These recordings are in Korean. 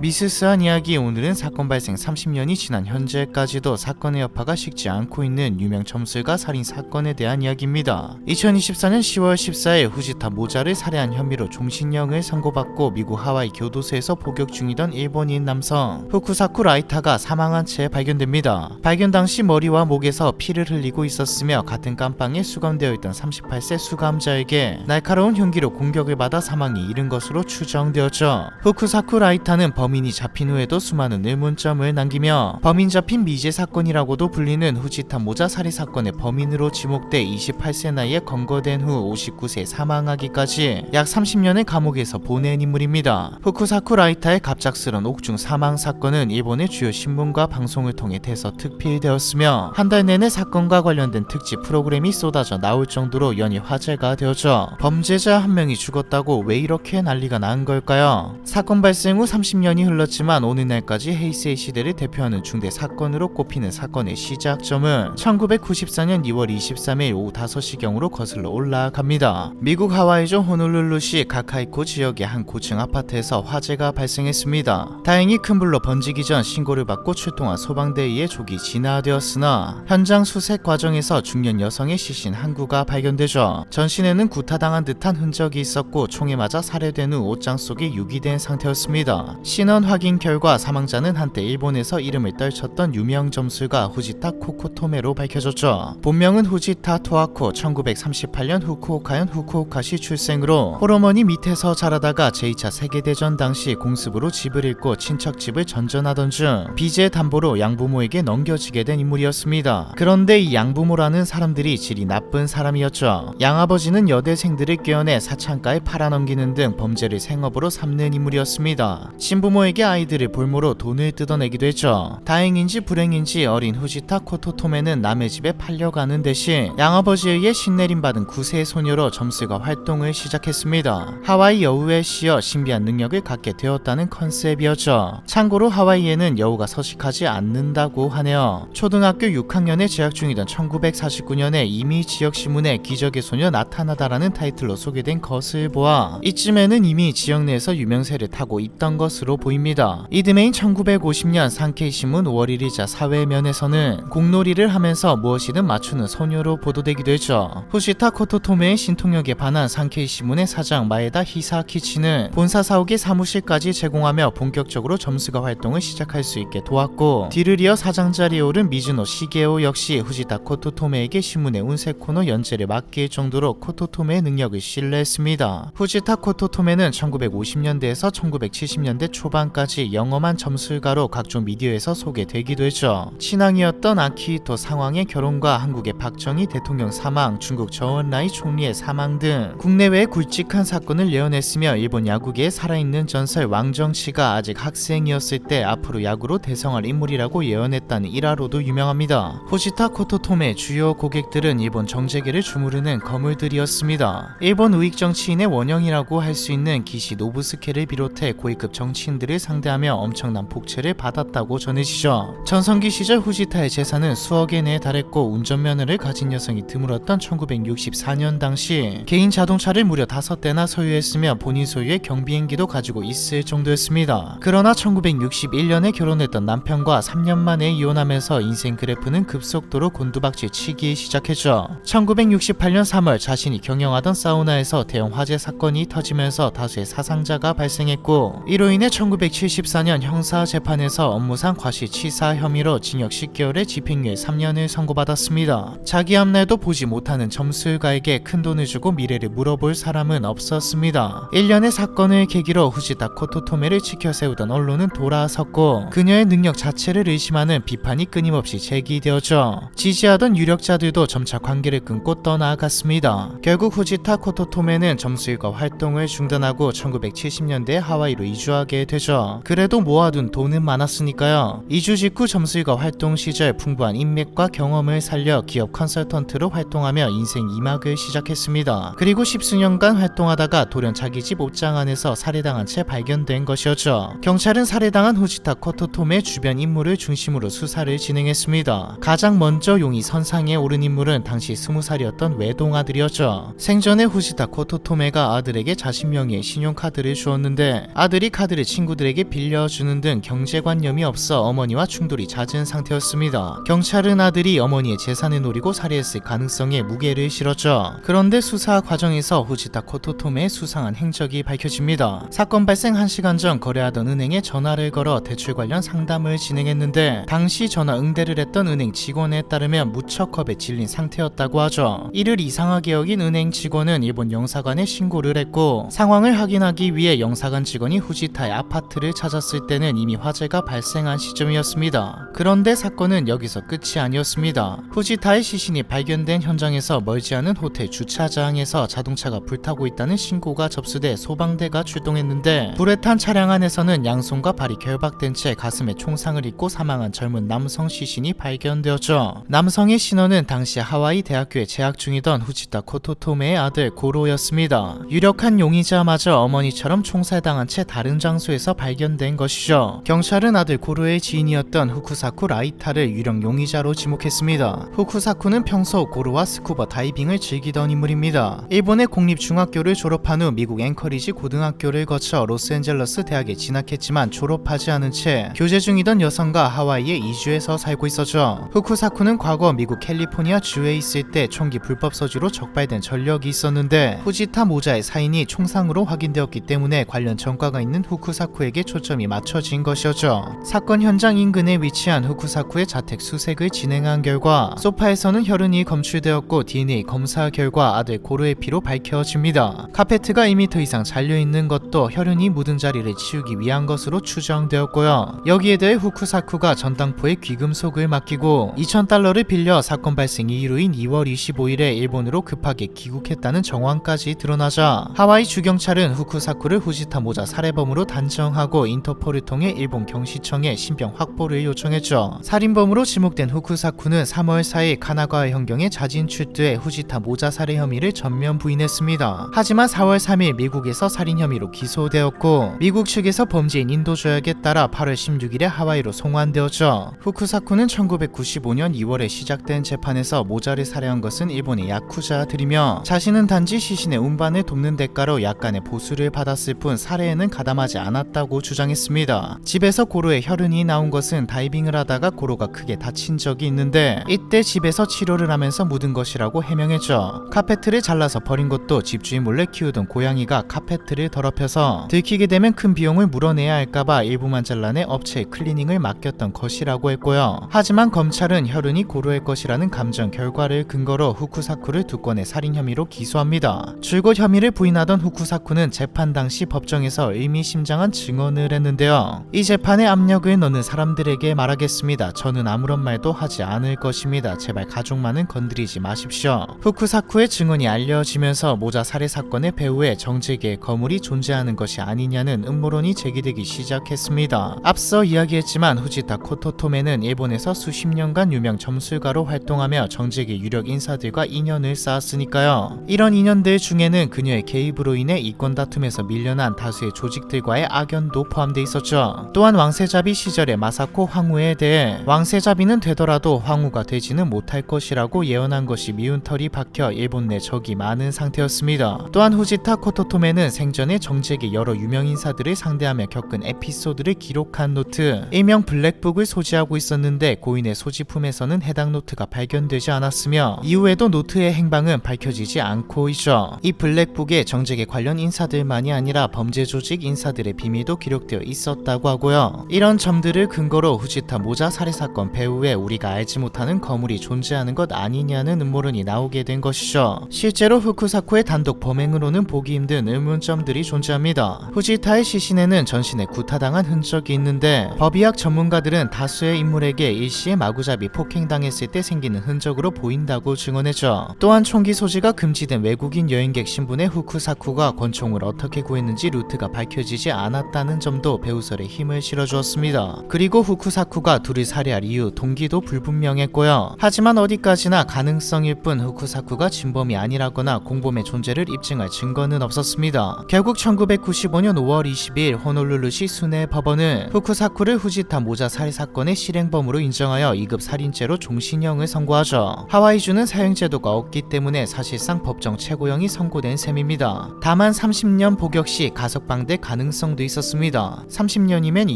미스스한 이야기 오늘은 사건 발생 30년이 지난 현재까지도 사건의 여파가 식지 않고 있는 유명 점술가 살인 사건에 대한 이야기입니다. 2024년 10월 14일 후지타 모자를 살해한 혐의로 종신형을 선고받고 미국 하와이 교도소에서 복역 중이던 일본인 남성 후쿠사쿠 라이타가 사망한 채 발견됩니다. 발견 당시 머리와 목에서 피를 흘리고 있었으며 같은 깜빵에 수감되어 있던 38세 수감자에게 날카로운 흉기로 공격을 받아 사망에 이른 것으로 추정되었죠. 후쿠사쿠 라이타는 범 인이 잡힌 후에도 수많은 의문점을 남기며 범인 잡힌 미제 사건이라고도 불리는 후지타 모자 살해 사건의 범인으로 지목돼 28세 나이에 검거된 후 59세 사망하기까지 약 30년의 감옥에서 보낸 인물입니다. 후쿠사쿠 라이타의 갑작스런 옥중 사망 사건은 일본의 주요 신문과 방송을 통해 대서 특필되었으며 한 달 내내 사건과 관련된 특집 프로그램이 쏟아져 나올 정도로 연일 화제가 되었죠. 범죄자 한 명이 죽었다고 왜 이렇게 난리가 난 걸까요? 사건 발생 후 30년 이 흘렀지만 오늘날까지 헤이세이 시대를 대표하는 중대 사건으로 꼽히는 사건의 시작점은 1994년 2월 23일 오후 5시경으로 거슬러 올라갑니다. 미국 하와이주 호놀룰루시 가카이코 지역의 한 고층 아파트에서 화재가 발생했습니다. 다행히 큰 불로 번지기 전 신고를 받고 출동한 소방대에 의해 조기 진화되었으나 현장 수색 과정에서 중년 여성의 시신 한 구가 발견되죠. 전신에는 구타당한 듯한 흔적이 있었고 총에 맞아 살해된 후 옷장 속에 유기된 상태였습니다. 신원 확인 결과 사망자는 한때 일본에서 이름을 떨쳤던 유명 점술가 후지타 코코토메로 밝혀졌죠. 본명은 후지타 토아코 1938년 후쿠오카현 후쿠오카시 출생으로 호르머니 밑에서 자라다가 제2차 세계대전 당시 공습으로 집을 잃고 친척 집을 전전하던 중 빚의 담보로 양부모에게 넘겨지게 된 인물이었습니다. 그런데 이 양부모라는 사람들이 질이 나쁜 사람이었죠. 양아버지는 여대생들을 깨어내 사창가에 팔아넘기는 등 범죄를 생업으로 삼는 인물이었습니다. 신부모 에게 아이들을 볼모로 돈을 뜯어내기도 했죠. 다행인지 불행인지 어린 후지타 코 토토메는 남의 집에 팔려가는 대신 양아버지에 의해 신내림받은 9세 소녀로 점술가 활동을 시작했습니다. 하와이 여우에 씌어 신비한 능력을 갖게 되었다는 컨셉이었죠. 참고로 하와이에는 여우가 서식하지 않는다고 하네요. 초등학교 6학년에 재학 중이던 1949년에 이미 지역 신문에 기적의 소녀 나타나다라는 타이틀로 소개된 것을 보아 이쯤에는 이미 지역 내에서 유명세를 타고 있던 것으로 보입니다. 이듬해인 1950년 상케이 신문 5월 1일자 사회면에서는 공놀이를 하면서 무엇이든 맞추는 소녀로 보도되기도 했죠. 후시타 코토토메의 신통력에 반한 상케이 신문의 사장 마에다 히사키치는 본사 사옥의 사무실까지 제공하며 본격적으로 점수가 활동을 시작할 수 있게 도왔고 뒤를 이어 사장 자리에 오른 미즈노 시게오 역시 후지타 코토토메에게 신문의 운세 코너 연재를 맡길 정도로 코토토메의 능력을 신뢰했습니다. 후지타 코토토메는 1950년대에서 1970년대 초반 까지 영험한 점술가로 각종 미디어에서 소개되기도 했죠. 친왕이었던 아키히토 상황의 결혼과 한국의 박정희 대통령 사망, 중국 저원라이 총리의 사망 등 국내외의 굵직한 사건을 예언했으며 일본 야구계에 살아있는 전설 왕정치가 아직 학생이었을 때 앞으로 야구로 대성할 인물이라고 예언했다는 일화로도 유명합니다. 호시타 코토토메 주요 고객들은 일본 정재계를 주무르는 거물들이었습니다. 일본 우익 정치인의 원형이라고 할 수 있는 기시 노부스케를 비롯해 고위급 정치인들 을 상대하며 엄청난 복채를 받았다고 전해지죠. 전성기 시절 후지타의 재산은 수억에 내에 달했고 운전면허를 가진 여성이 드물었던 1964년 당시 개인 자동차를 무려 5대나 소유했으며 본인 소유의 경비행기도 가지고 있을 정도였습니다. 그러나 1961년에 결혼했던 남편과 3년 만에 이혼하면서 인생 그래프는 급속도로 곤두박질 치기 시작했죠. 1968년 3월 자신이 경영하던 사우나에서 대형 화재 사건이 터지면서 다수의 사상자가 발생했고 이로 인해 1974년 형사 재판에서 업무상 과실치사 혐의로 징역 10개월에 집행유예 3년을 선고받았습니다. 자기 앞날도 보지 못하는 점술가에게 큰 돈을 주고 미래를 물어볼 사람은 없었습니다. 1년의 사건을 계기로 후지다 코토토메를 지켜세우던 언론은 돌아섰고 그녀의 능력 자체를 의심하는 비판이 끊임없이 제기되었죠. 지지하던 유력자들도 점차 관계를 끊고 떠나갔습니다. 결국 후지타 코토토메는 점술가 활동을 중단하고 1970년대 하와이로 이주하게 되죠. 그래도 모아둔 돈은 많았으니까요. 이주 직후 점술가 활동 시절 풍부한 인맥과 경험을 살려 기업 컨설턴트로 활동하며 인생 2막을 시작했습니다. 그리고 십수년간 활동하다가 돌연 자기 집 옷장 안에서 살해당한 채 발견된 것이었죠. 경찰은 살해당한 후지타 코토토메 주변 인물을 중심으로 수사를 진행했습니다. 가장 먼저 용의 선상에 오른 인물은 당시 20살이었던 외동 아들이었죠. 생전에 후지타 코토토메가 아들에게 자신 명의의 신용카드를 주었는데 아들이 카드를 친 구들에게 빌려주는 등 경제관념이 없어 어머니와 충돌이 잦은 상태였습니다. 경찰은 아들이 어머니의 재산을 노리고 살해했을 가능성에 무게를 실었죠. 그런데 수사 과정에서 후지타 코토토메의 수상한 행적이 밝혀집니다. 사건 발생 1시간 전 거래하던 은행에 전화를 걸어 대출 관련 상담을 진행했는데 당시 전화 응대를 했던 은행 직원에 따르면 무척 겁에 질린 상태였다고 하죠. 이를 이상하게 여긴 은행 직원은 일본 영사관에 신고를 했고 상황을 확인하기 위해 영사관 직원이 후지타의 아파트 를 찾았을 때는 이미 화재가 발생한 시점이었습니다. 그런데 사건은 여기서 끝이 아니었습니다. 후지타의 시신이 발견된 현장에서 멀지 않은 호텔 주차장에서 자동차가 불타고 있다는 신고가 접수돼 소방대가 출동했는데 불에 탄 차량 안에서는 양손과 발이 결박된 채 가슴에 총상을 입고 사망한 젊은 남성 시신이 발견되었죠. 남성의 신원은 당시 하와이 대학교에 재학 중이던 후지타 코토토메의 아들 고로였습니다. 유력한 용의자마저 어머니처럼 총살당한 채 다른 장소 에서 발견된 것이죠. 경찰은 아들 고로의 지인이었던 후쿠사쿠 라이타를 유령 용의자로 지목했습니다. 후쿠사쿠는 평소 고로와 스쿠버 다이빙을 즐기던 인물입니다. 일본의 공립중학교를 졸업한 후 미국 앵커리지 고등학교를 거쳐 로스앤젤러스 대학에 진학했지만 졸업하지 않은 채 교제 중이던 여성과 하와이에 이주해서 살고 있었죠. 후쿠사쿠는 과거 미국 캘리포니아 주에 있을 때 총기 불법 서주로 적발된 전력이 있었는데 후지타 모자의 사인이 총상으로 확인되었기 때문에 관련 전과가 있는 후쿠사쿠 에게 초점이 맞춰진 것이었죠. 사건 현장 인근에 위치한 후쿠사쿠의 자택 수색을 진행한 결과 소파에서는 혈흔이 검출되었고 DNA 검사 결과 아들 고로의 피로 밝혀집니다. 카페트가 2m 이상 잘려 있는 것도 혈흔이 묻은 자리를 치우기 위한 것으로 추정되었고요. 여기에 대해 후쿠사쿠가 전당포에 귀금속을 맡기고 2,000달러를 빌려 사건 발생 이후인 2월 25일에 일본으로 급하게 귀국했다는 정황까지 드러나자 하와이 주경찰은 후쿠사쿠를 후지타 모자 살해범으로 단정 하고 인터폴을 통해 일본 경시청에 신병 확보를 요청했죠. 살인범으로 지목된 후쿠사쿠는 3월 4일 카나가와 현경에 자진 출두해 후지타 모자 살해 혐의를 전면 부인했습니다. 하지만 4월 3일 미국에서 살인 혐의로 기소되었고 미국 측에서 범죄인 인도 조약에 따라 8월 16일에 하와이로 송환되었죠. 후쿠사쿠는 1995년 2월에 시작된 재판에서 모자를 살해한 것은 일본의 야쿠자들이며 자신은 단지 시신의 운반을 돕는 대가로 약간의 보수를 받았을 뿐 살해에는 가담하지 않았다 고 주장했습니다. 집에서 고로의 혈흔이 나온 것은 다이빙을 하다가 고로가 크게 다친 적이 있는데 이때 집에서 치료를 하면서 묻은 것이라고 해명했죠. 카페트를 잘라서 버린 것도 집주인 몰래 키우던 고양이가 카페트를 더럽혀서 들키게 되면 큰 비용을 물어내야 할까봐 일부만 잘라내 업체에 클리닝을 맡겼던 것이라고 했고요. 하지만 검찰은 혈흔이 고로의 것이라는 감정 결과를 근거로 후쿠사쿠를 두 건의 살인 혐의로 기소합니다. 줄곧 혐의를 부인하던 후쿠사쿠는 재판 당시 법정에서 의미심장한 증 언을 했는데요. 이 재판에 압력을 넣는 사람들에게 말하겠습니다. 저는 아무런 말도 하지 않을 것입니다. 제발 가족만은 건드리지 마십시오. 후쿠사쿠의 증언이 알려지면서 모자 살해 사건의 배후에 정재계의 거물이 존재하는 것이 아니냐는 음모론이 제기되기 시작했습니다. 앞서 이야기했지만 후지타 코토토메는 일본에서 수십 년간 유명 점술가로 활동하며 정재계 유력 인사들과 인연을 쌓았으니까요. 이런 인연들 중에는 그녀의 개입으로 인해 이권 다툼에서 밀려난 다수의 조직들과의 악연 도 포함돼 있었죠. 또한 왕세자비 시절의 마사코 황후에 대해 왕세자비는 되더라도 황후가 되지는 못할 것이라고 예언한 것이 미운 털이 박혀 일본 내 적이 많은 상태였습니다. 또한 후지타 코토토메는 생전에 정재계 여러 유명 인사들을 상대하며 겪은 에피소드를 기록한 노트 일명 블랙북을 소지하고 있었는데 고인의 소지품에서는 해당 노트가 발견되지 않았으며 이후에도 노트의 행방은 밝혀지지 않고 있죠. 이 블랙북에 정재계 관련 인사들만이 아니라 범죄 조직 인사들의 비밀 도 기록되어 있었다고 하고요. 이런 점들을 근거로 후지타 모자 살해 사건 배후에 우리가 알지 못하는 거물이 존재하는 것 아니냐는 음모론이 나오게 된 것이죠. 실제로 후쿠사쿠의 단독 범행으로는 보기 힘든 의문점들이 존재합니다. 후지타의 시신에는 전신에 구타당한 흔적이 있는데 법의학 전문가들은 다수의 인물에게 일시에 마구잡이 폭행당했을 때 생기는 흔적으로 보인다고 증언했죠. 또한 총기 소지가 금지된 외국인 여행객 신분의 후쿠사쿠가 권총을 어떻게 구했는지 루트가 밝혀지지 않았다 는 점도 배우설에 힘을 실어주었습니다. 그리고 후쿠사쿠가 둘을 살해할 이유 동기도 불분명했고요. 하지만 어디까지나 가능성일 뿐 후쿠사쿠가 진범이 아니라거나 공범의 존재를 입증할 증거는 없었습니다. 결국 1995년 5월 22일 호놀룰루시 순회 법원은 후쿠사쿠를 후지타 모자 살해 사건의 실행범으로 인정하여 2급 살인죄로 종신형을 선고하죠. 하와이주는 사형제도가 없기 때문에 사실상 법정 최고형이 선고된 셈입니다. 다만 30년 복역 시 가석방될 가능성도 있 었습니다. 30년이면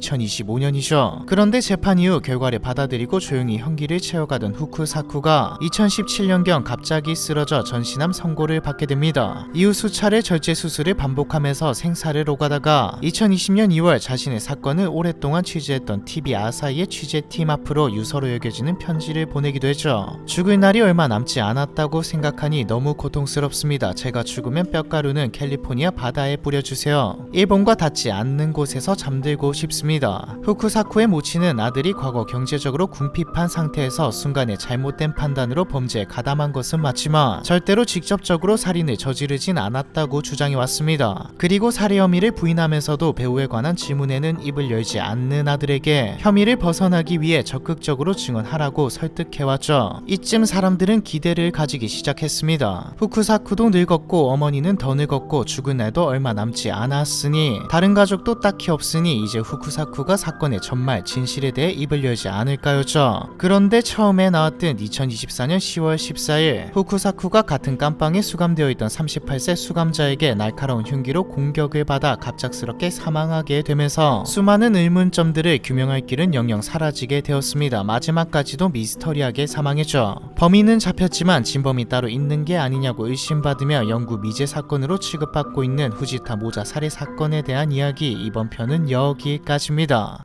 2025년이죠. 그런데 재판 이후 결과를 받아들이고 조용히 형기를 채워가던 후쿠 사쿠가 2017년경 갑자기 쓰러져 전신암 선고를 받게 됩니다. 이후 수차례 절제 수술을 반복하면서 생사를 오가다가 2020년 2월 자신의 사건을 오랫동안 취재했던 TV 아사히의 취재팀 앞으로 유서로 여겨지는 편지를 보내기도 했죠. 죽을 날이 얼마 남지 않았다고 생각하니 너무 고통스럽습니다. 제가 죽으면 뼈가루는 캘리포니아 바다에 뿌려주세요. 일본과 닿지 않는 곳에서 잠들고 싶습니다. 후쿠사쿠의 모친은 아들이 과거 경제적으로 궁핍한 상태에서 순간의 잘못된 판단으로 범죄에 가담한 것은 맞지만 절대로 직접적으로 살인을 저지르진 않았다고 주장해 왔습니다. 그리고 살해 혐의를 부인하면서도 배우에 관한 질문에는 입을 열지 않는 아들에게 혐의를 벗어나기 위해 적극적으로 증언하라고 설득해왔죠. 이쯤 사람들은 기대를 가지기 시작했습니다. 후쿠사쿠도 늙었고 어머니는 더 늙었고 죽은 날도 얼마 남지 않았으니 다른 가족 도 딱히 없으니 이제 후쿠사쿠가 사건의 전말 진실에 대해 입을 열지 않을까요죠. 그런데 처음에 나왔던 2024년 10월 14일 후쿠사쿠가 같은 깜빵에 수감되어 있던 38세 수감자에게 날카로운 흉기로 공격을 받아 갑작스럽게 사망하게 되면서 수많은 의문점들을 규명할 길은 영영 사라지게 되었습니다. 마지막까지도 미스터리하게 사망했죠. 범인은 잡혔지만 진범이 따로 있는 게 아니냐고 의심받으며 영구 미제 사건으로 취급받고 있는 후지타 모자 살해 사건에 대한 이야기 이번 편은 여기까지입니다.